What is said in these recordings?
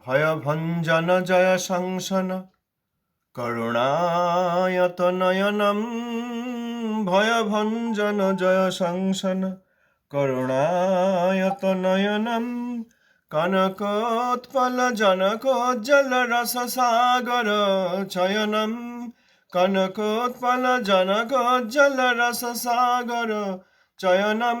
ভয়ভঞ্জন জয় সংসন করুণায়ত নয়নম ভয়ভঞ্জন জয় সংসন করুণায়ত নয়নম কনকোৎপল জনকোজ্জল রস সাগর চয়নম কনকোৎপল জনকোজ্জল রস সাগর চয়নম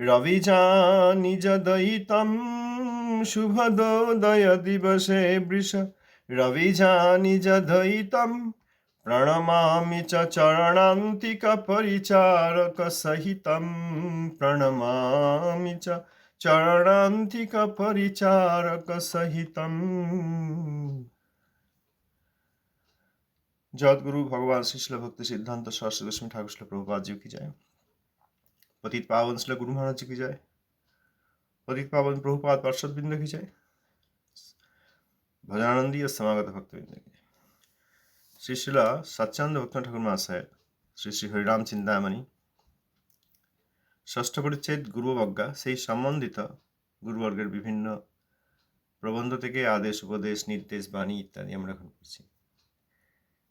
বসনম শুভদোদয় দিবসে বৃষ রবিজানি যদয়িতম শুভদোদয় দিবসে বৃষ। রবিজানি যদয়িতম প্রণমামি চ চরণান্তিক পরিচারক সহিতম। প্রণমামি চ চরণান্তিক পরিচারক সহিতম। জগৎগুরু ভগবান শিশল ভক্তি সিদ্ধান্ত সরস্বতী গোস্বামী ঠাকুর শিল প্রভুপাদ জি কি যায় পতিত পাবন শিল গুরু মহারাজ কি যায় পতিত পাবন প্রভুপাদ পার্শ্বদবৃন্দ কি যায় ভজনানন্দী ও সমাগত ভক্তবৃন্দ কি? যায় শ্রী শিলা সচ্চানন্দ ভক্ত ঠাকুর মহাশয় শ্রী শ্রী হরিরাম চিন্তামণি, ষষ্ঠ পরিচ্ছেদ গুরুবজ্ঞা, সেই সম্বন্ধিত গুরুবর্গের বিভিন্ন প্রবন্ধ থেকে আদেশ, উপদেশ, নির্দেশ, বাণী ইত্যাদি আমরা এখন করছি।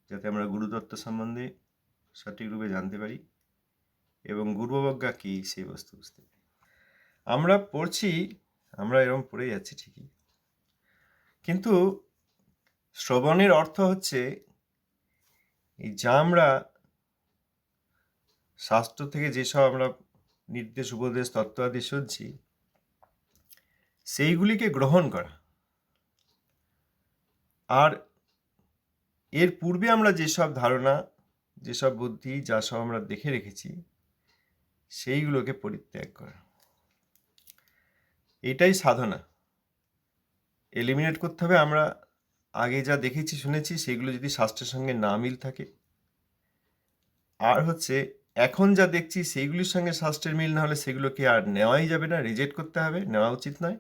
যাতে আমরা গুরুদত্ত সম্বন্ধে সঠিক রূপে জানতে পারি। এবং গুরুবজ্ঞা কী সেই বস্তু বুঝতে পারি। আমরা পড়ছি, আমরা এরকম পড়ে যাচ্ছি ঠিকই। কিন্তু শ্রবণের অর্থ হচ্ছে, এই যা আমরা শাস্ত্র থেকে যেসব আমরা নির্দেশ, উপদেশ তত্ত্ব আদি শুনছি, সেইগুলিকে গ্রহণ করা। আর এর পূর্বে আমরা যেসব ধারণা, যেসব বুদ্ধি, যা সব আমরা দেখে রেখেছি সেইগুলোকে পরিত্যাগ করা। এটাই সাধনা। এলিমিনেট করতে হবে। আমরা আগে যা দেখেছি, শুনেছি, সেগুলো যদি শাস্ত্রের সঙ্গে না মিল থাকে। আর হচ্ছে, এখন যা দেখছি সেইগুলির সঙ্গে শাস্ত্রের মিল না হলে সেগুলোকে আর নেওয়াই যাবে না। রিজেক্ট করতে হবে, নেওয়া উচিত নয়।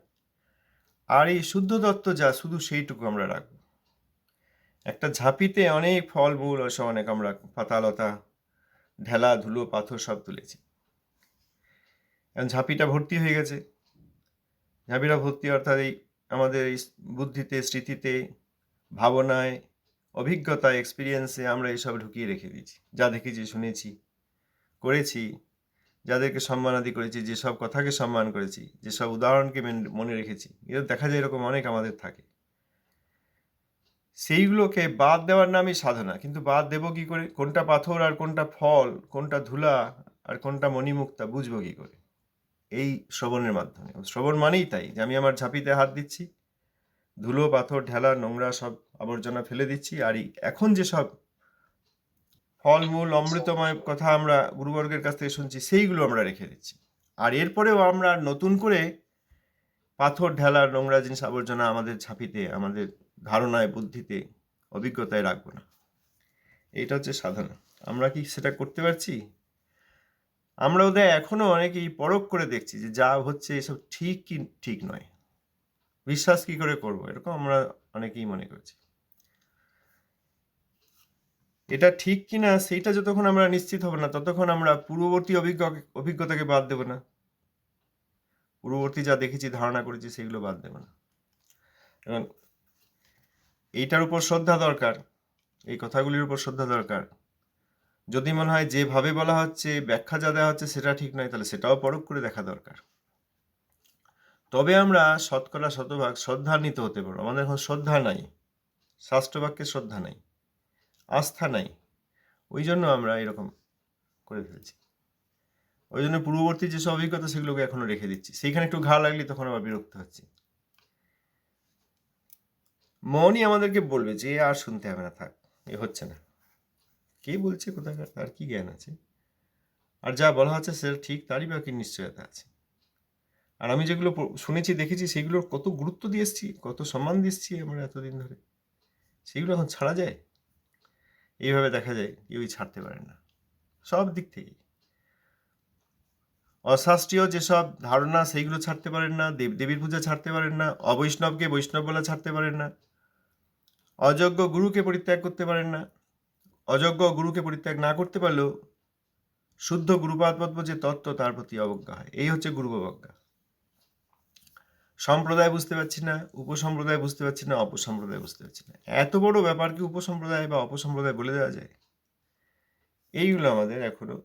আর এই শুদ্ধ তত্ত্ব যা, শুধু সেইটুকু আমরা রাখব। একটা ঝাঁপিতে অনেক ফল, মূল অনেক আমরা পাতালতা, ঢেলা, ধুলো, পাথর সব তুলেছি। ঝাঁপিটা ভর্তি হয়ে গেছে। ঝাঁপিটা ভর্তি অর্থাৎ এই আমাদের বুদ্ধিতে, স্মৃতিতে, ভাবনায় অভিজ্ঞতা এক্সপিরিয়েন্সে আমরা এসব ঢুকিয়ে রেখে দিয়েছি। যা দেখেছি, শুনেছি, করেছি, যাদেরকে সম্মানাদি করেছি যেসব কথাকে সম্মান করেছি যেসব উদাহরণকে মেন- মনে রেখেছি। এটা দেখা যায় এরকম অনেক আমাদের থাকে। সেইগুলোকে বাদ দেওয়ার নামই সাধনা। কিন্তু বাদ দেব কি করে? কোনটা পাথর আর কোনটা ফল, কোনটা ধুলা আর কোনটা মণিমুক্তা, বুঝব কি করে? এই শ্রবণের মাধ্যমে। শ্রবণ মানেই তাই যে আমি আমার ঝাঁপিতে হাত দিচ্ছি, ধুলো, পাথর, ঢেলা, নোংরা সব আবর্জনা ফেলে দিচ্ছি আর এখন যেসব ফলমূল অমৃতময় কথা আমরা গুরুবর্গের কাছ থেকে শুনছি, সেইগুলো আমরা রেখে দিচ্ছি। আর এরপরেও আমরা নতুন করে পাথর, ঢেলা, নোংরা জিনিস, আবর্জনা আমাদের ঝাঁপিতে, আমাদের ধারণায়, বুদ্ধিতে, অভিজ্ঞতায় রাখব না। এটা হচ্ছে সাধনা। আমরা কি সেটা করতে পারছি? আমরা ওদের এখনও অনেকেই পরখ করে দেখছি যে যা হচ্ছে এসব ঠিক কি ঠিক নয়। বিশ্বাস কি করে করব? এরকম আমরা অনেকেই মনে করছি। এটা ঠিক কি না, সেইটা যতক্ষণ আমরা নিশ্চিত হব না, ততক্ষণ আমরা পূর্ববর্তী অভিজ্ঞ, অভিজ্ঞতাকে বাদ দেব না। পূর্ববর্তী যা দেখেছি, ধারণা করেছি, সেগুলো বাদ দেব না। এবং এইটার উপর শ্রদ্ধা দরকার, এই কথাগুলির উপর শ্রদ্ধা দরকার। যদি মনে হয় যেভাবে বলা হচ্ছে, ব্যাখ্যা যা দেওয়া হচ্ছে সেটা ঠিক নয়, তাহলে সেটাও পরখ করে দেখা দরকার। তবে আমরা শতকরা শতভাগ শ্রদ্ধান্বিত হতে পারব। আমাদের এখন শ্রদ্ধা নাই, শাস্ত্রবাক্যে শ্রদ্ধা নাই, আস্থা নাই। ওই জন্য আমরা এরকম করে ফেলছি। ওই জন্য পূর্ববর্তী যেসব অভিজ্ঞতা সেগুলোকে এখনও রেখে দিচ্ছি। সেইখানে একটু ঘা লাগলে তখন আবার বিরক্ত হচ্ছে। মনই আমাদেরকে বলবে যে, আর শুনতে হবে না, থাক, এ হচ্ছে না। কে বলছে, কোথাকার, তার কি জ্ঞান আছে? আর যা বলা হচ্ছে সেটা ঠিক, তারই বা কি নিশ্চয়তা আছে? আর আমি যেগুলো শুনেছি, দেখেছি, সেগুলোর কত গুরুত্ব দিয়ে এসছি, কত সম্মান দিচ্ছি আমরা এতদিন ধরে। সেগুলো এখন ছাড়া যায়? এইভাবে দেখা যায়, কেউই ছাড়তে পারে না। সব দিক থেকেই। অশাস্ত্রীয় যেসব ধারণা, সেইগুলো ছাড়তে পারেন না, দেব, দেবীর পূজা ছাড়তে পারেন না, অবৈষ্ণবকে বৈষ্ণব বলা ছাড়তে পারেন না, অযোগ্য গুরুকে পরিত্যাগ করতে পারেন না অযোগ্য গুরুকে পরিত্যাগ না করতে পারলেও শুদ্ধ গুরুপাদ পদ্ম যে তত্ত্ব, তার প্রতি অবজ্ঞা হয়। এই হচ্ছে গুরু অবজ্ঞা। সম্প্রদায় বুঝতে পারছি না, উপসম্প্রদায় বুঝতে পারছি না, অপসম্প্রদায় বুঝতে পারছি না। এত বড় ব্যাপার কি উপসম্প্রদায় বা অপসম্প্রদায় বলে দেওয়া যায়? এইগুলো আমাদের এখনও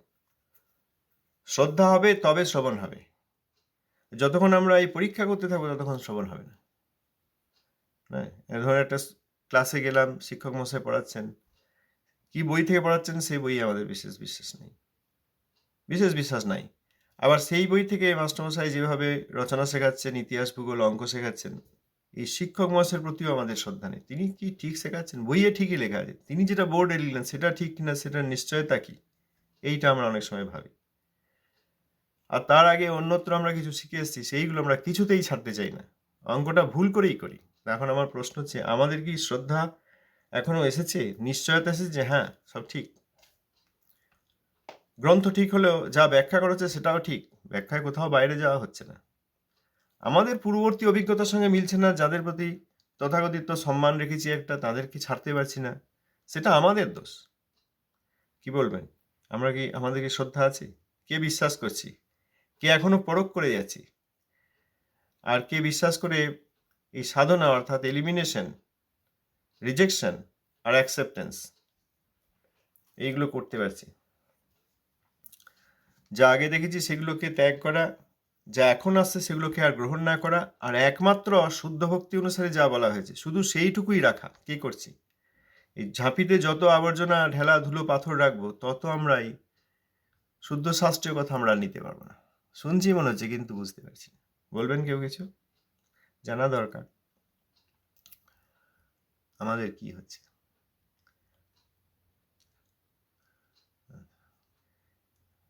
শ্রদ্ধা হবে, তবে শ্রবণ হবে। যতক্ষণ আমরা এই পরীক্ষা করতে থাকব, ততক্ষণ শ্রবণ হবে না। হ্যাঁ এ ধরনের একটা ক্লাসে গেলাম, শিক্ষক মশাই পড়াচ্ছেন। কি বই থেকে পড়াচ্ছেন, সেই বই আমাদের বিশেষ বিশ্বাস নেই। বিশেষ বিশ্বাস নাই। আবার সেই বই থেকে মাস্টারমশাই যেভাবে রচনা শেখাচ্ছেন, ইতিহাস ভূগোল অঙ্ক শেখাচ্ছেন, এই শিক্ষক মহাশয়ের প্রতিও আমাদের শ্রদ্ধা নেই। তিনি কি ঠিক শেখাচ্ছেন? বইয়ে ঠিকই লেখা আছে। তিনি যেটা বোর্ডে লিখলেন, সেটা ঠিক কিনা, সেটার নিশ্চয়তা কি? এইটা আমরা অনেক সময় ভাবি। আর তার আগে অন্যত্র আমরা কিছু শিখে এসেছি, সেইগুলো আমরা কিছুতেই ছাড়তে চাই না। অঙ্কটা ভুল করেই করি। এখন আমার প্রশ্ন হচ্ছে, আমাদের কি শ্রদ্ধা এখনও এসেছে, নিশ্চয়তা এসেছে যে হ্যাঁ সব ঠিক। গ্রন্থ ঠিক হলেও যা ব্যাখ্যা করেছে সেটাও ঠিক, ব্যাখ্যায় কোথাও বাইরে যাওয়া হচ্ছে না। আমাদের পূর্ববর্তী অভিজ্ঞতার সঙ্গে মিলছে না যাদের প্রতি তথাকথিত সম্মান রেখেছি একটা তাদেরকে ছাড়তে পারছি না, সেটা আমাদের দোষ। কি বলবেন? আমরা কি আমাদেরকে শ্রদ্ধা আছে? কে বিশ্বাস করছি? কে এখনও পরখ করে যাচ্ছি? আর কে বিশ্বাস করে এই সাধনা অর্থাৎ এলিমিনেশন রিজেকশন আর অ্যাকসেপ্টেন্স এইগুলো করতে পারছি। যা আগে দেখেছি সেগুলোকে ত্যাগ করা, যা এখন আসছে সেগুলোকে আর গ্রহণ না করা, আর একমাত্র শুদ্ধ ভক্তি অনুসারে যা বলা হয়েছে, শুধু সেইটুকুই রাখা। কি করছি? এই ঝাঁপিতে যত আবর্জনা, ঢেলা, ধুলো, পাথর রাখব, তত আমরা এই শুদ্ধ শাস্ত্রীয় কথা আমরা নিতে পারব না। শুনছি মনে হচ্ছে, কিন্তু বুঝতে পারছি বলবেন কেউ কিছু? জানা দরকার। আমাদের কি হচ্ছে?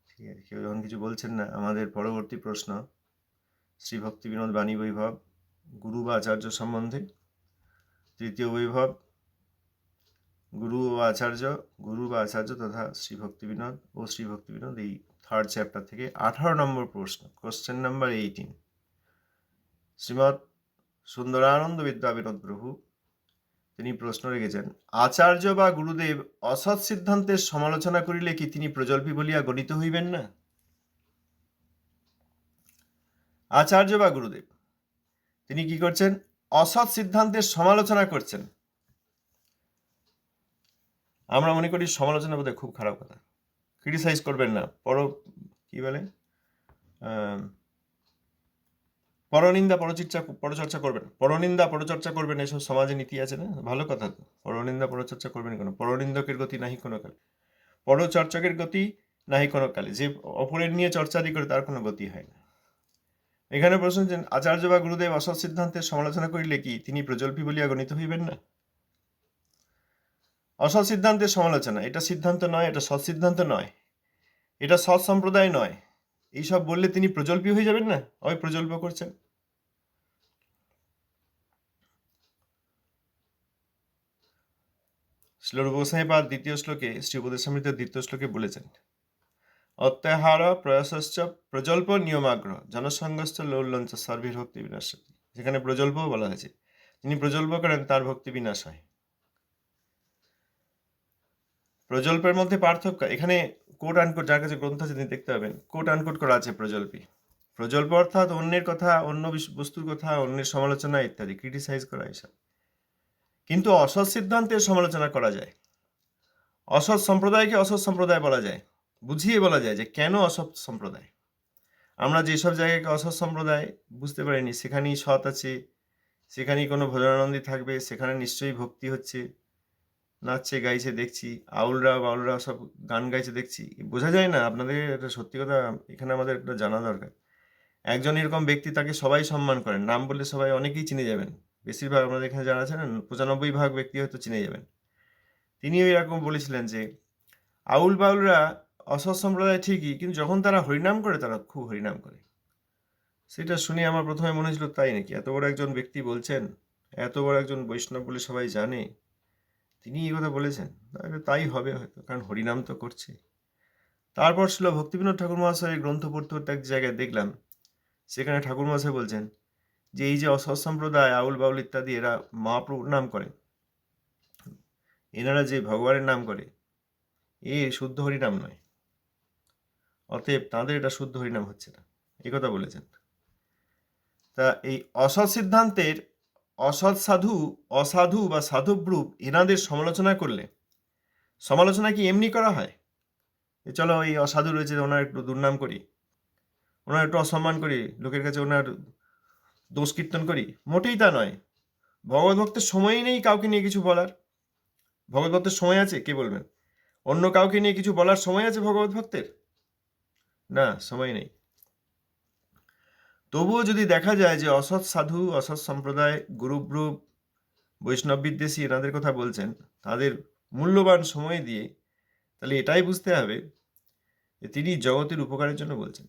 ঠিক আছে, কেউ যখন কিছু বলছেন না, আমাদের পরবর্তী প্রশ্ন। শ্রী ভক্তি বিনোদ বাণী বৈভব, গুরু বা আচার্য সম্বন্ধে। তৃতীয় বৈভব, গুরু ও আচার্য, গুরু বা আচার্য তথা শ্রী ভক্তি বিনোদ ও শ্রী ভক্তি বিনোদ, এই থার্ড চ্যাপ্টার থেকে আঠারো নম্বর প্রশ্ন question number eighteen Srimat Sundarananda Vidya Vinod Prabhu তিনি প্রশ্ন রেখেছেন, আচার্য বা গুরুদেব অসৎ সিদ্ধান্তের সমালোচনা করিলে কি তিনি প্রজল্পী বলিয়া গণিত হইবেন না? আচার্য বা গুরুদেব, তিনি কি করছেন? অসৎ সিদ্ধান্তের সমালোচনা করছেন। আমরা মনে করি সমালোচনা বোধহয় খুব খারাপ কথা। ক্রিটিসাইজ করবেন না। পর কি বলে? পরনিন্দা পরচর্চা পরচর্চা করবেন পরনিন্দা পরচর্চা করবেন এসব সমাজে নীতি আছে না? ভালো কথা তো। পরনিন্দা পরচর্চা করবেন কেন? পরনিন্দকের গতি নাহি কোনো কালে। পরচর্চকের গতি নাহি কোনো কালে। যে অপরের নিয়ে চর্চাদি করে, তার কোনো গতি হয় না। এখানে প্রশ্ন যে আচার্য বা গুরুদেব অসৎ সিদ্ধান্তের সমালোচনা করিলে কি তিনি প্রজল্পী বলিয়া গণিত হইবেন না? অসৎ সিদ্ধান্তের সমালোচনা, এটা সিদ্ধান্ত নয়, এটা সৎ সিদ্ধান্ত নয়। এটা সৎ সম্প্রদায় নয়। এইসব বললে তিনি প্রজল্পী হয়ে যাবেন না? ওই প্রজল্প করছেন। শ্লোরূপ গোসাইপাদ দ্বিতীয় শ্লোকে, শ্রী উপদেশামৃত দ্বিতীয় শ্লোকে বলেছেন, অত্যাহার প্রয়াসশ্চ প্রজল্প নিয়মাগ্রহ জনসংঘস্থ লৌল্যঞ্চ সর্বির ভক্তি বিনাশ যেখানে প্রজল্পও বলা হয়েছে তিনি প্রজল্প করেন, তার ভক্তি বিনাশ হয়। প্রজল্পের মধ্যে পার্থক্য, এখানে কোট আনকোট যার কাছে গ্রন্থ আছে তিনি দেখতে পাবেন কোট আনকোট করা আছে প্রজল্পী। প্রজল্প অর্থাৎ অন্যের কথা, অন্য বস্তুর কথা, অন্যের সমালোচনা ইত্যাদি ক্রিটিসাইজ করা এসব। কিন্তু অসৎ সিদ্ধান্তের সমালোচনা করা যায়। অসৎ সম্প্রদায়কে অসৎ সম্প্রদায় বলা যায়। বুঝিয়ে বলা যায় যে কেন অসৎ সম্প্রদায়? আমরা যেসব জায়গাকে অসৎ সম্প্রদায় বুঝতে পারিনি, সেখানেই সৎ আছে, সেখানেই কোনো ভজনানন্দী থাকবে, সেখানে নিশ্চয়ই ভক্তি হচ্ছে। নাচছে, গাইছে, দেখছি, আউলরা, বাউলরা সব গান গাইছে, দেখছি। বোঝা যায় না, আপনাদের একটা সত্যি কথা, এখানে আমাদের একটা জানা দরকার। একজন এরকম ব্যক্তি তাকে সবাই সম্মান করেন, নাম বললে সবাই অনেকেই চিনে যাবেন। বেশিরভাগ আমাদের এখানে যারা আছেন, পঁচানব্বই ভাগ ব্যক্তি হয়তো চিনে যাবেন। তিনিও এরকম বলেছিলেন যে, আউল বাউলরা অসৎ সম্প্রদায় ঠিকই, কিন্তু যখন তারা হরিনাম করে, তারা খুব হরিনাম করে। সেটা শুনে আমার প্রথমে মনে হয়েছিল তাই নাকি? এত বড় একজন ব্যক্তি বলছেন, এত বড় একজন বৈষ্ণব বলে সবাই জানে, তিনি এই কথা বলেছেন। তাই হবে হয়তো, কারণ হরিনাম তো করছে। তারপর ছিল ভক্তিবিনোদ ঠাকুর মহাশয়ের গ্রন্থ পড়তে পড়তে এক জায়গায় দেখলাম, সেখানে ঠাকুর মহাশয় বলছেন যে এই যে অসৎ সম্প্রদায়, আউল বাউল ইত্যাদি, এরা মহাপ্রভুর নাম করে। এনারা যে ভগবানের নাম করে, এ শুদ্ধ হরিনাম নয়। অতএব তাঁদের এটা শুদ্ধ হরিনাম হচ্ছে না। কথা বলেছেন। তা এই অসৎ সিদ্ধান্তের অসৎ সাধু, অসাধু বা সাধুব্রূপ এনাদের সমালোচনা করলে, সমালোচনা কি এমনি করা হয়? চলো এই অসাধু রয়েছে, ওনার একটু দুর্নাম করি, ওনার একটু অসম্মান করি, লোকের কাছে ওনার দোষ কীর্তন করি? মোটেই তা নয়। ভগবত ভক্তের সময়ই নেই কাউকে নিয়ে কিছু বলার। ভগবত ভক্তের সময় আছে, কে বলবেন অন্য কাউকে নিয়ে কিছু বলার সময় আছে ভগবত ভক্তের? না, সময় নেই। তবুও যদি দেখা যায় যে অসৎ সাধু, অসৎ সম্প্রদায়, গুরুব্রুপ বৈষ্ণব বিদ্বেষী এনাদের কথা বলছেন, তাদের মূল্যবান সময় দিয়ে তাহলে এটাই বুঝতে হবে যে তিনি জগতের উপকারের জন্য বলছেন।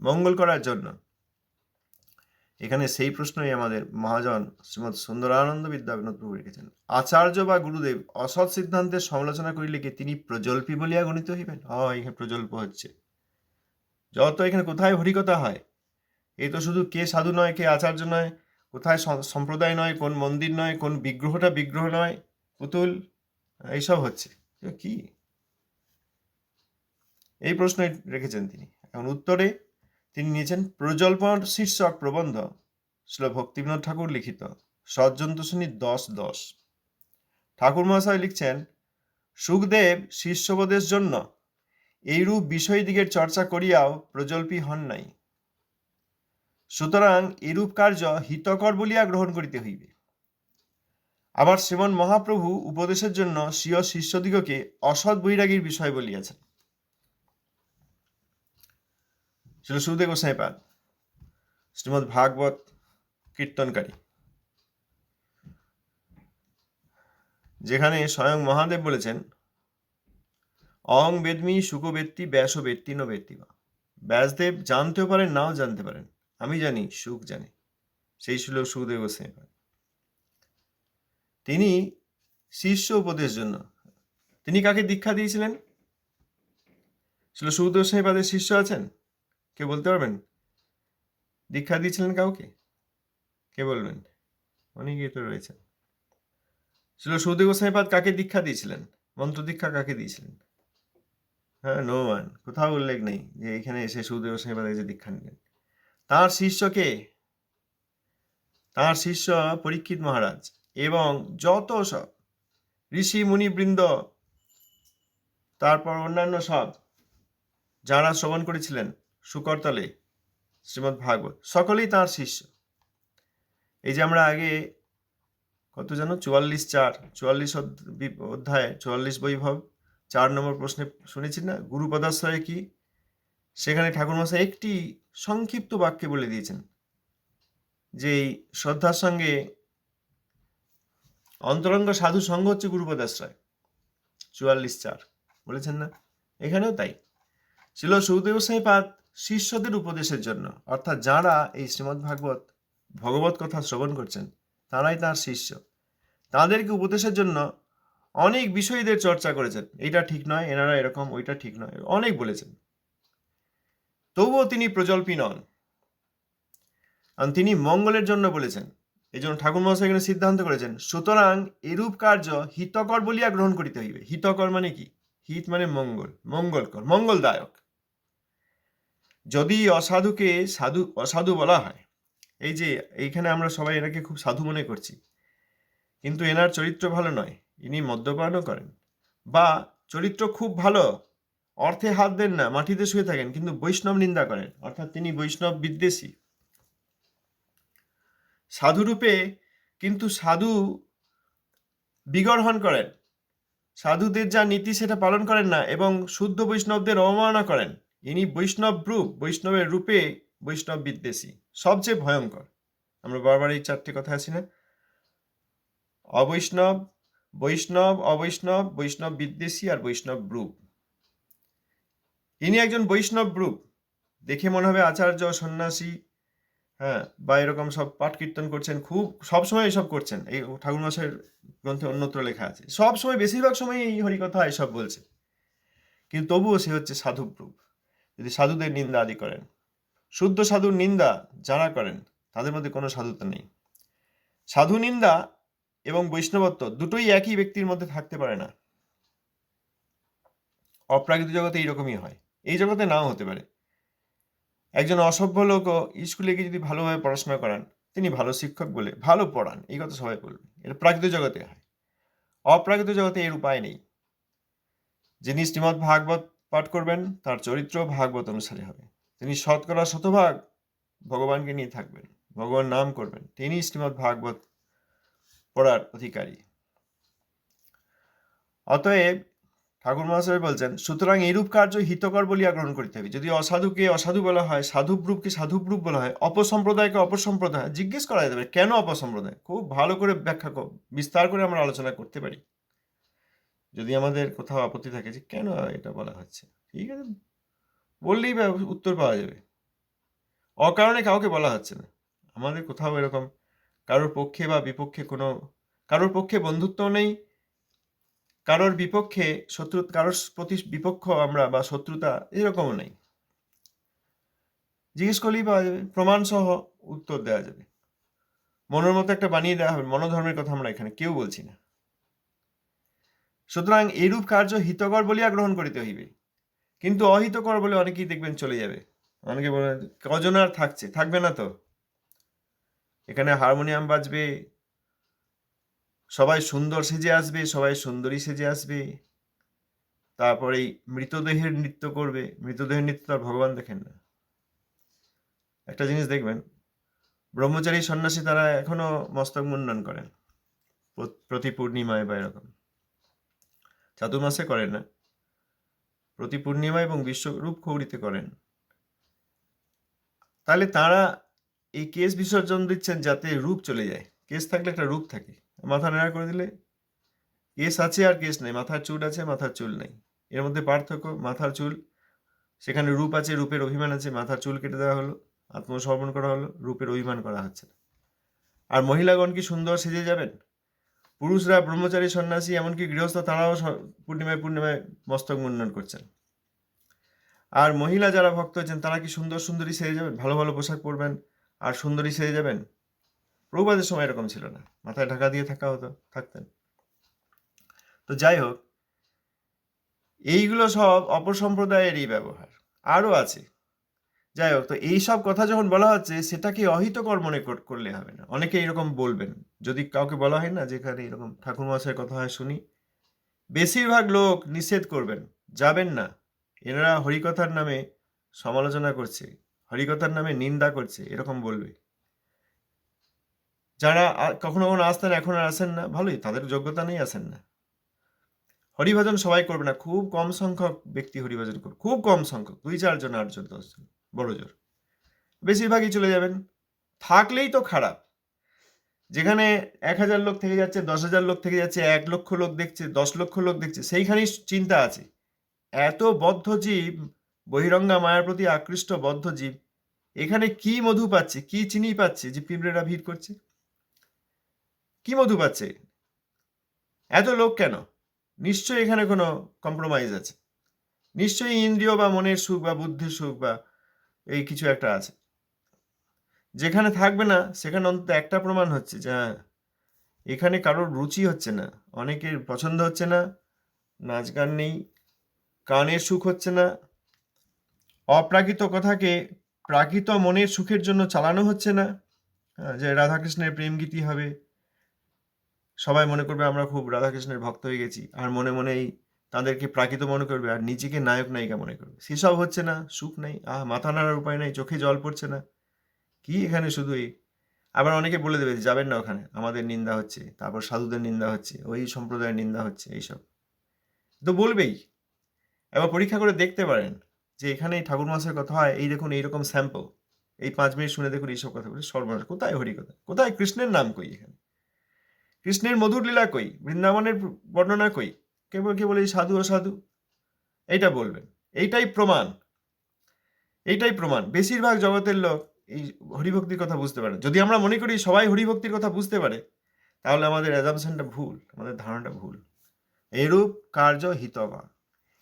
মঙ্গল করার জন্য। এখানে সেই প্রশ্নই আমাদের মহাজন শ্রীমৎ সুন্দরানন্দ বিদ্যাবিনোদ প্রভু রেখেছেন। আচার্য বা গুরুদেব অসৎ সিদ্ধান্তের সমালোচনা করিলে কি তিনি প্রজল্পী বলিয়া গণিত হইবেন? হয় এখানে প্রজল্প হচ্ছে। যত এখানে কোথায় হরিকথা হয় এই তো শুধু কে সাধু নয়, কে আচার্য নয়, কোথায় সম্প্রদায় নয়, কোন মন্দির নয়, কোন বিগ্রহটা বিগ্রহ নয়, পুতুল, এইসব হচ্ছে। এ কি? এই প্রশ্ন রেখেছেন তিনি। এখন উত্তরে তিনি নিয়েছেন প্রজল্পন শীর্ষক প্রবন্ধ ছিল ভক্তিবিনোদ ঠাকুর লিখিত, সজ্জন্ত শ্রেণি দশ দশ। ঠাকুর মহাশয় লিখছেন, সুখদেব শিষ্যবোধের জন্য এইরূপ বিষয় দিকের চর্চা করিয়াও প্রজল্পী হন নাই। সুতরাং এরূপ কার্য হিতকর বলিয়া গ্রহণ করিতে হইবে। আবার শ্রীমন মহাপ্রভু উপদেশের জন্য স্বীয় শিষ্যদিগকে অসৎ বৈরাগীর বিষয় বলিয়াছেন। ছিল সুদেব গোসাইপাদ শ্রীমদ ভাগবত কীর্তনকারী। যেখানে স্বয়ং মহাদেব বলেছেন, অং বেদমি সুখবেত্তি ব্যাস বেত্তি ন বেত্তি বা। ব্যাসদেব জানতেও পারেন, নাও জানতে পারেন। আমি জানি, সুখ জানে। সেই ছিল সুখদেব গোস্বামীপাদ তিনি শিষ্য উপদেশ জন্য, তিনি কাকে দীক্ষা দিয়েছিলেন? ছিল সুখদেব গোস্বামীপাদের শিষ্য আছেন? কে বলতে পারবেন? দীক্ষা দিয়েছিলেন কাউকে? কে বলবেন? অনেকেই তো রয়েছেন। ছিল সুখদেব গোস্বামীপাদ কাকে দীক্ষা দিয়েছিলেন? মন্ত্র দীক্ষা কাকে দিয়েছিলেন? হ্যাঁ নো ওয়ান কোথাও উল্লেখ নেই যে এখানে এসে সুখদেব গোস্বামীপাদ এসে দীক্ষা নিলেন। তার শিষ্যকে তার শিষ্য পরীক্ষিত মহারাজ এবং যত সব ঋষি মুনিবৃন্দ তারপর অন্যান্য সব যারা শ্রবণ করেছিলেন শুকরতলে শ্রীমদ্ ভাগবত, সকলেই তার শিষ্য। এই যে আমরা আগে কত জানো? চুয়াল্লিশ চার, চুয়াল্লিশ অধ্যায়, চুয়াল্লিশ বৈভব, চার নম্বর প্রশ্নে শুনেছি না? গুরুপদাশ্রয় কি? সেখানে ঠাকুরমশাই একটি সংক্ষিপ্ত বাক্যে বলে দিয়েছেন যে এই শ্রদ্ধার সঙ্গে অন্তরঙ্গ সাধু সঙ্গ হচ্ছে গুরুপদাশ্রয়। চুয়াল্লিশ চার, বলেছেন না? এখানেও তাই। ছিল সুদেব সাহেবাদ শিষ্যদের উপদেশের জন্য। অর্থাৎ যারা এই শ্রীমদ্ ভাগবত ভগবত কথা শ্রবণ করছেন, তারাই তার শিষ্য। তাদেরকে উপদেশের জন্য অনেক বিষয়দের চর্চা করেছেন। এটা ঠিক নয়, এনারা এরকম, ওইটা ঠিক নয়, অনেক বলেছেন। তবুও তিনি প্রজল্পী নন। কারণ তিনি মঙ্গলের জন্য বলেছেন। এই জন্য ঠাকুর মহাশয় এখানে সিদ্ধান্ত করেছেন, সুতরাং এরূপ কার্য হিতকর বলিয়া গ্রহণ করিতে হইবে। হিতকর মানে কি? হিত মানে মঙ্গল, মঙ্গলকর, মঙ্গলদায়ক। যদি অসাধুকে সাধু, অসাধু বলা হয়, এই যে এইখানে আমরা সবাই এনাকে খুব সাধু মনে করছি, কিন্তু এনার চরিত্র ভালো নয়, ইনি মদ্যপানও করেন। বা চরিত্র খুব ভালো, অর্থে হাত দেন না, মাটিতে শুয়ে থাকেন, কিন্তু বৈষ্ণব নিন্দা করেন, অর্থাৎ তিনি বৈষ্ণব বিদ্বেষী। সাধুরূপে কিন্তু সাধু বিগর্হণ করেন। সাধুদের যা নীতি, সেটা পালন করেন না, এবং শুদ্ধ বৈষ্ণবদের অবমাননা করেন। ইনি বৈষ্ণব রূপ, বৈষ্ণবের রূপে বৈষ্ণব বিদ্বেষী। সবচেয়ে ভয়ঙ্কর। আমরা বারবার এই চারটে কথা আছি না? অবৈষ্ণব, বৈষ্ণব অবৈষ্ণব, বৈষ্ণব বিদ্বেষী আর বৈষ্ণব রূপ। ইনি একজন বৈষ্ণব রূপ। দেখে মনে হবে আচার্য, সন্ন্যাসী হ্যাঁ বা এরকম সব পাঠ কীর্তন করছেন, খুব সবসময় এসব করছেন। এই ঠাকুর মাসের গ্রন্থে অন্যত্র লেখা আছে। সব সময়, বেশিরভাগ সময় এই হরিকথা এসব বলছে। কিন্তু তবুও সে হচ্ছে সাধুপ্রুপ যদি সাধুদের নিন্দা আদি করেন। শুদ্ধ সাধুর নিন্দা যারা করেন, তাদের মধ্যে কোনো সাধুত্ব নেই। সাধু নিন্দা এবং বৈষ্ণবত্ব দুটোই একই ব্যক্তির মধ্যে থাকতে পারে না। অপ্রাকৃত জগতে এইরকমই হয়। এই জগতে নাও হতে পারে। একজন অসভ্য লোকও স্কুলে গিয়ে যদি ভালোভাবে পড়াশোনা করান, তিনি ভালো শিক্ষক বলে ভালো পড়ান, এই কথা সবাই বলবে। এটা প্রাকৃত জগতে হয়। অপ্রাকৃত জগতে এর উপায় নেই। যিনি শ্রীমৎ ভাগবত পাঠ করবেন, তার চরিত্র ভাগবত অনুসারে হবে। তিনি শতকরা শতভাগ ভগবানকে নিয়ে থাকবেন, ভগবান নাম করবেন। তিনি শ্রীমৎ ভাগবত পড়ার অধিকারী। অতএব ঠাকুর মহাশয় বলছেন, সুতরাং এরূপ কার্য হিতকর বলিয়া গ্রহণ করিতে হবে। যদি অসাধুকে অসাধু বলা হয়, সাধুব্রূপকে সাধুব্রূপ বলা হয়, অপসম্প্রদায়কে অপসম্প্রদায়, জিজ্ঞেস করা যেতে পারে, কেন অপসম্প্রদায়? খুব ভালো করে ব্যাখ্যা বিস্তার করে আমরা আলোচনা করতে পারি। যদি আমাদের কোথাও আপত্তি থাকে যে, কেন এটা বলা হচ্ছে? ঠিক আছে? বললেই উত্তর পাওয়া যাবে। অকারণে কাউকে বলা হচ্ছে না। আমাদের কোথাও এরকম কারোর পক্ষে বা বিপক্ষে কোনো, কারোর পক্ষে বন্ধুত্ব নেই। কারোর বিপক্ষে শত্রু, কারোর প্রতি বিপক্ষ আমরা বা শত্রুতা এরকমও নেই। জিজ্ঞেস করলেই পাওয়া যাবে। প্রমাণ সহ উত্তর দেওয়া যাবে। মনের মতো একটা বানিয়ে দেওয়া হবে। মনোধর্মের কথা আমরা এখানে কেউ বলছি না। সুতরাং এরূপ কার্য হিতকর বলিয়া গ্রহণ করিতে হইবে। কিন্তু অহিতকর বলে অনেকেই দেখবেন চলে যাবে। অনেকে বলে, কজন আর থাকছে? থাকবে না তো। এখানে হারমোনিয়াম বাজবে, সবাই সুন্দর সেজে আসবে, সবাই সুন্দরী সেজে আসবে। তারপরে মৃতদেহের নৃত্য করবে। মৃতদেহের নৃত্য তো আর ভগবান দেখেন না। একটা জিনিস দেখবেন, ব্রহ্মচারী সন্ন্যাসী তারা এখনও মস্তক মুন্ডন করেন। প্রতি পূর্ণিমায় বা এরকম। চাতুর্মাসে করেন না। প্রতি পূর্ণিমা এবং বিশ্বরূপ কৌরিতে করেন। তাহলে তারা এই কেস বিসর্জন দিচ্ছেন যাতে রূপ চলে যায়। কেস থাকলে একটা রূপ থাকে। মাথা নেড়া করে দিলে কেস আছে আর কেস নেই। মাথার চুল আছে, মাথার চুল নেই। এর মধ্যে পার্থক্য, মাথার চুল। সেখানে রূপ আছে, রূপের অভিমান আছে, মাথার চুল কেটে দেওয়া হলো, আত্মসমর্পণ করা হলো, রূপের অভিমান করা হচ্ছে আর মহিলাগণ কি সুন্দর সেজে যাবেন? পুরুষরা ব্রহ্মচারী সন্ন্যাসী, এমনকি গৃহস্থ, তারাও পূর্ণিমায় পূর্ণিমায় মস্তক মুন্ডন করছেন। আর মহিলা যারা ভক্ত হচ্ছেন তারা কি সুন্দর সুন্দরী সেজে যাবেন? ভালো ভালো পোশাক পরবেন আর সুন্দরী সেজে যাবেন? প্রভুবাদের সময় এরকম ছিল না। মাথায় ঢাকা দিয়ে থাকা হতো, থাকতেন। তো যাই হোক, এইগুলো সব অপসম্প্রদায়েরই ব্যবহার। আরও আছে। যাই হোক, তো এইসব কথা যখন বলা হচ্ছে, সেটাকে অহিতকর মনে কর- করলে হবে না। অনেকে এরকম বলবেন। যদি কাউকে বলা হয় না, যেখানে এরকম ঠাকুর কথা হয়, শুনি। বেশিরভাগ লোক নিষেধ করবেন। যাবেন না। এনারা হরিকথার নামে সমালোচনা করছে। হরিকথার নামে নিন্দা করছে, এরকম বলবে। যারা কখনো কখনো আসতেন, এখন আর আসেন না। ভালোই, তাদের যোগ্যতা নেই, আসেন না। হরিভজন সবাই করবে না। খুব কম সংখ্যক ব্যক্তি হরিভজন করবে খুব কম সংখ্যক, দুই চারজন, আটজন, দশজন। বড় জোর। বেশিরভাগই চলে যাবেন। থাকলেই তো খারাপ। যেখানে এক হাজার লোক থেকে যাচ্ছে, দশ হাজার লোক থেকে যাচ্ছে, এক লক্ষ লোক দেখছে, দশ লক্ষ লোক দেখছে, সেইখানেই চিন্তা আছে। এত বদ্ধ জীব, বহিরঙ্গা মায়ার প্রতি আকৃষ্ট বদ্ধ জীব, এখানে কি মধু পাচ্ছে, কি চিনি পাচ্ছে যে পিঁপড়েরা ভিড় করছে? কি মধু পাচ্ছে? এত লোক কেন? নিশ্চয়ই এখানে কোনো কম্প্রোমাইজ আছে। নিশ্চয়ই ইন্দ্রিয় বা মনের সুখ বা বুদ্ধির সুখ বা এই কিছু একটা আছে। যেখানে থাকবে না সেখানে অন্তত একটা প্রমাণ হচ্ছে যে হ্যাঁ, এখানে কারোর রুচি হচ্ছে না অনেকের পছন্দ হচ্ছে না নাচ গান নেই কানের সুখ হচ্ছে না অপ্রাকৃত কথাকে প্রাকৃত মনের সুখের জন্য চালানো হচ্ছে না হ্যাঁ, যে রাধাকৃষ্ণের প্রেম গীতি হবে। সবাই মনে করবে আমরা খুব রাধাকৃষ্ণের ভক্ত হয়ে গেছি আর মনে মনেই তাদেরকে প্রাকৃত মনে করবে আর নিজেকে নায়ক নায়িকা মনে করবে। সেসব হচ্ছে না, সুখ নেই, আহ, মাথা নাড়ার উপায় নাই, চোখে জল পড়ছে না। কি এখানে শুধু এই? আবার অনেকে বলে দেবে যাবেন না ওখানে, আমাদের নিন্দা হচ্ছে, তারপর সাধুদের নিন্দা হচ্ছে, ওই সম্প্রদায়ের নিন্দা হচ্ছে, এইসব। তো বলবেই। এবার পরীক্ষা করে দেখতে পারেন যে এখানে এই ঠাকুর মাসের কথা হয়, এই দেখুন, এইরকম স্যাম্পল এই পাঁচ মিনিট শুনে দেখুন এইসব কথা বলে সর্বনাশ। কোথায় হরি কথা? কোথায় কৃষ্ণের নাম কই এখানে? কৃষ্ণের মধুর লীলা কই? বৃন্দাবনের বর্ণনা কই? কেবল কেবল এই সাধু অসাধু এইটা বলবেন এইটাই প্রমাণ। এইটাই প্রমাণ। বেশিরভাগ জগতের লোক এই হরিভক্তির কথা বুঝতে পারে যদি আমরা মনে করি সবাই হরিভক্তির কথা বুঝতে পারে, তাহলে আমাদের অ্যাজামশনটা ভুল, আমাদের ধারণাটা ভুল। এরূপ কার্য হিতকর।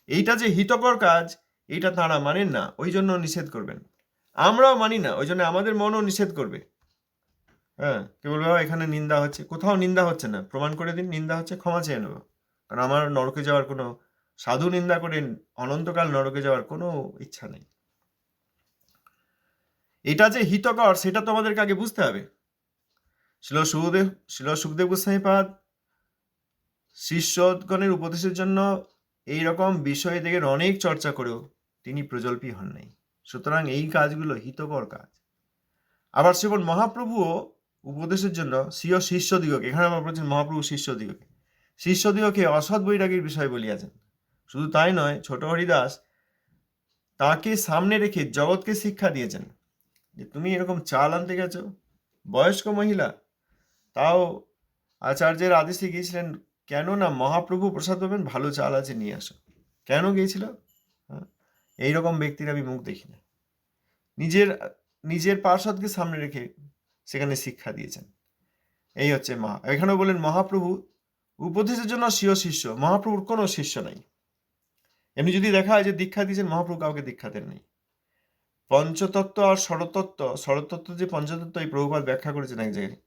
এইটা যে হিতকর কাজ, এইটা তারা মানেন না, ওই জন্য নিষেধ করবেন। আমরাও মানি না, ওই জন্য আমাদের মনও নিষেধ করবে। হ্যাঁ কে বলবে এখানে নিন্দা হচ্ছে। কোথাও নিন্দা হচ্ছে না। প্রমাণ করে দিন, নিন্দা হচ্ছে, ক্ষমা চেয়ে নেব। কারণ আমার নরকে যাওয়ার কোনো সাধু নিন্দা করে অনন্তকাল নরকে যাওয়ার কোনো ইচ্ছা নেই। এটা যে হিতকর, সেটা তো আমাদেরকে আগে বুঝতে হবে। শিল সুখদেব শিল সুখদেব গোস্বাইপাদ শিষ্যগণের উপদেশের জন্য এই রকম বিষয় থেকে অনেক চর্চা করেও তিনি প্রজল্পী হন নাই। সুতরাং এই কাজগুলো হিতকর কাজ। আবার সেবন মহাপ্রভুও উপদেশের জন্য স্বীয় শিষ্যদিগকে এখানে আমরা বলছেন মহাপ্রভু শিষ্যদিগকে শিষ্যদিগকে অসৎ বৈরাগীর বিষয় বলিয়াছেন। শুধু তাই নয়, ছোট হরিদাস তাকে সামনে রেখে জগৎকে শিক্ষা দিয়েছেন যে তুমি এরকম চাল আনতে গেছো, বয়স্ক মহিলা, তাও আচার্যের আদেশে গিয়েছিলেন, কেন না মহাপ্রভু প্রসাদ পাবেন, ভালো চাল আছে, নিয়ে আসো। কেন গিয়েছিল? হ্যাঁ? এইরকম ব্যক্তির আমি মুখ দেখি না। নিজের নিজের পার্ষদকে সামনে রেখে সেখানে শিক্ষা দিয়েছেন। এই হচ্ছে মহা, এখানেও বলেন, মহাপ্রভু উপদেশের জন্য স্বীয় শিষ্য, মহাপ্রভুর কোনো শিষ্য নাই। এমনি যদি দেখা হয় যে দীক্ষা দিয়েছেন, মহাপ্রভু কাউকে দীক্ষা দেন নাই পঞ্চতত্ত্ব আর ষড়তত্ত্ব ষড়তত্ত্ব যে পঞ্চতত্ত্ব, এই প্রভুপাত ব্যাখ্যা করেছেন এক জায়গায়।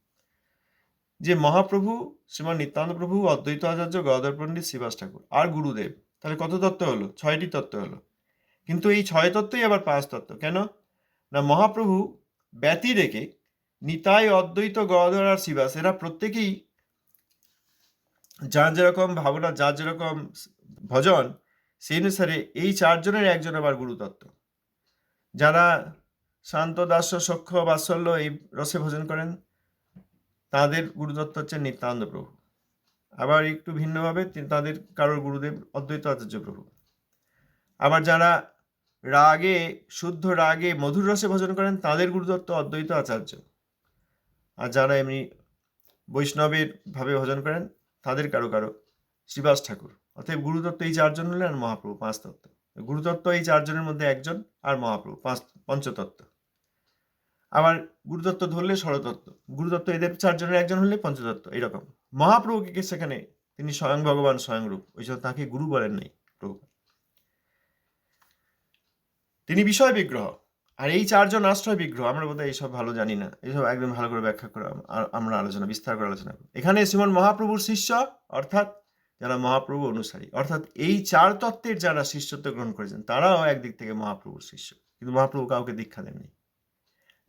যে মহাপ্রভু, শ্রীমান নিত্যানন্দ প্রভু, অদ্বৈত আচার্য, গদাধর পণ্ডিত শ্রীবাস ঠাকুর আর গুরুদেব, তাহলে কত তত্ত্ব হলো? ছয়টি তত্ত্ব হলো। কিন্তু এই ছয় তত্ত্বই আবার পাঁচ তত্ত্ব। কেন? না, মহাপ্রভু ব্যতি রেখে নিতাই অদ্বৈত, গদাধর আর শ্রীবাস এরা প্রত্যেকেই যার যেরকম ভাবনা, যার যেরকম ভজন, সেই অনুসারে এই চারজনের একজন আবার গুরুতত্ত্ব। যারা শান্ত, দাস্য সখ্য বাৎসল্য এই রসে ভজন করেন, তাদের গুরুদত্ত হচ্ছে নিত্যানন্দ প্রভু। আবার একটু ভিন্নভাবে তাদের কারোর গুরুদেব অদ্বৈত আচার্য প্রভু। আবার যারা রাগে, শুদ্ধ রাগে মধুর রসে ভজন করেন, তাদের গুরুদত্ত অদ্বৈত আচার্য। আর যারা এমনি বৈষ্ণবের ভাবে ভজন করেন তাদের কারও কারও শ্রীবাস ঠাকুর। অতএব গুরুদত্ত এই চারজন হলেন আর মহাপ্রভু পাঁচ তত্ত্ব গুরুতত্ত্ব এই চারজনের মধ্যে একজন আর মহাপ্রভু পাঁচ পঞ্চতত্ত্ব। আবার গুরুদত্ত ধরলে ষড়তত্ত্ব। গুরুদত্ত এদের চারজনের একজন হলে পঞ্চতত্ত্ব, এরকম। মহাপ্রভুকে সেখানে তিনি স্বয়ং ভগবান, স্বয়ং রূপ, ওই জন্য তাকে গুরু বলেন নাই প্রভু তিনি বিষয় বিগ্রহ আর এই চারজন আশ্রয় বিগ্রহ, আমরা বোধহয় এইসব ভালো জানি না। এইসব একদম ভালো করে ব্যাখ্যা করে আমরা আলোচনা, বিস্তার করে আলোচনা করি এখানে শ্রীমন মহাপ্রভুর শিষ্য, অর্থাৎ যারা মহাপ্রভু অনুসারী, অর্থাৎ এই চার তত্ত্বের যারা শিষ্যত্ব গ্রহণ করেছেন, তারাও একদিক থেকে মহাপ্রভুর শিষ্য। কিন্তু মহাপ্রভু কাউকে দীক্ষা দেননি।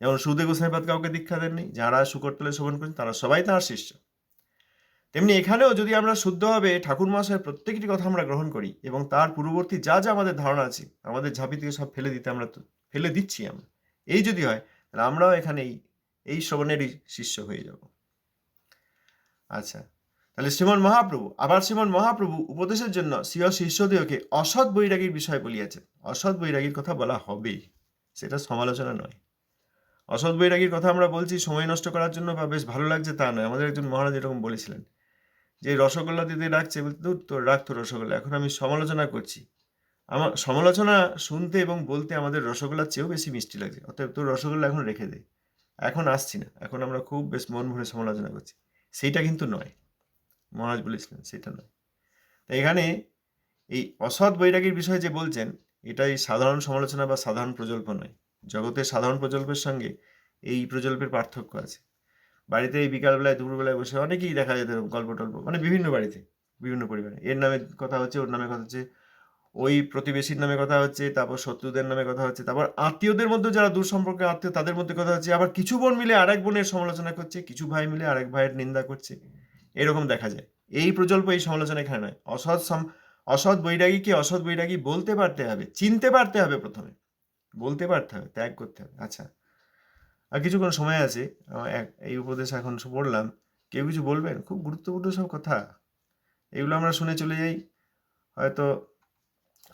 যেমন সুদে গোসাইপাদ কাউকে দীক্ষা দেননি, যারা শুকরতলে শোভন করেন তারা সবাই তাঁর শিষ্য। তেমনি এখানেও যদি আমরা শুদ্ধভাবে ঠাকুর মহাশয়ের প্রত্যেকটি কথা আমরা গ্রহণ করি, এবং তার পূর্ববর্তী যা যা আমাদের ধারণা আছে, আমাদের ঝাঁপি থেকে সব ফেলে দিতে আমরা ফেলে দিচ্ছি আমরা এই যদি হয়, তাহলে আমরাও এখানে এই এই শ্রবণেরই শিষ্য হয়ে যাব। আচ্ছা তাহলে শ্রীমন মহাপ্রভু, আবার শ্রীমন মহাপ্রভু উপদেশের জন্য স্বীয় শিষ্যদেরকে অসৎ বৈরাগীর বিষয় বলিয়াছেন। অসৎ বৈরাগীর কথা বলা হবেই, সেটা সমালোচনা নয়। অসৎ বৈরাগীর কথা আমরা বলছি, সময় নষ্ট করার জন্য বা বেশ ভালো লাগছে তা নয়। আমাদের একজন মহারাজ এরকম বলেছিলেন যে, রসগোল্লা দিতে বলতে, দূর তোর রাখতো রসগোল্লা, এখন আমি সমালোচনা করছি। আমার সমালোচনা শুনতে এবং বলতে আমাদের রসগোল্লার চেয়েও বেশি মিষ্টি লাগছে অতএব তোর রসগোল্লা এখন রেখে দে। এখন আসছি না। এখন আমরা খুব বেশ মন ভরে সমালোচনা করছি। সেইটা কিন্তু নয়। মহারাজ বলেছিলেন, সেটা নয়। তাই এখানে এই অসৎ বৈরাগীর বিষয়ে যে বলছেন, এটাই সাধারণ সমালোচনা বা সাধারণ প্রজল্প নয়। জগতের সাধারণ প্রজল্পের সঙ্গে এই প্রজল্পের পার্থক্য আছে। বাড়িতে এই বিকালবেলায়, দুপুরবেলায় বসে অনেকেই দেখা যেত গল্প টল্প মানে বিভিন্ন বাড়িতে, বিভিন্ন পরিবারে। এর নামে কথা হচ্ছে, ওর নামে কথা হচ্ছে ওই প্রতিবেশীর নামে কথা হচ্ছে, তারপর শত্রুদের নামে কথা হচ্ছে, তারপর আত্মীয়দের মধ্যে যারা দূর সম্পর্কে আত্মীয়, তাদের মধ্যে কথা হচ্ছে, আবার কিছু বোন মিলে আরেক বোনের সমালোচনা করছে, কিছু ভাই মিলে আরেক ভাইয়ের নিন্দা করছে, এরকম দেখা যায়। এই প্রজল্প এই সমালোচনা এখানে নয়। অসৎ অসৎ বৈরাগীকে অসৎ বৈরাগী বলতে পারতে হবে, চিনতে পারতে হবে প্রথমে। বলতে পারতে হবে, ত্যাগ করতে হবে। আচ্ছা আর কিছুক্ষণ সময় আছে এই উপদেশ এখন পড়লাম। কেউ কিছু বলবেন? খুব গুরুত্বপূর্ণ সব কথা। এগুলো আমরা শুনে চলে যাই। হয়তো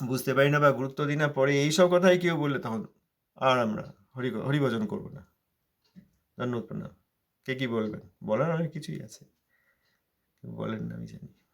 বুঝতে পারি না বা গুরুত্ব দিই না, পরে এইসব কথাই কেউ বললে তখন আর আমরা হরি হরিভজন করব না। ধন্যবাদ প্রণাম। কে কি বলবেন? বলার অনেক কিছুই আছে। বলেন না, আমি জানি।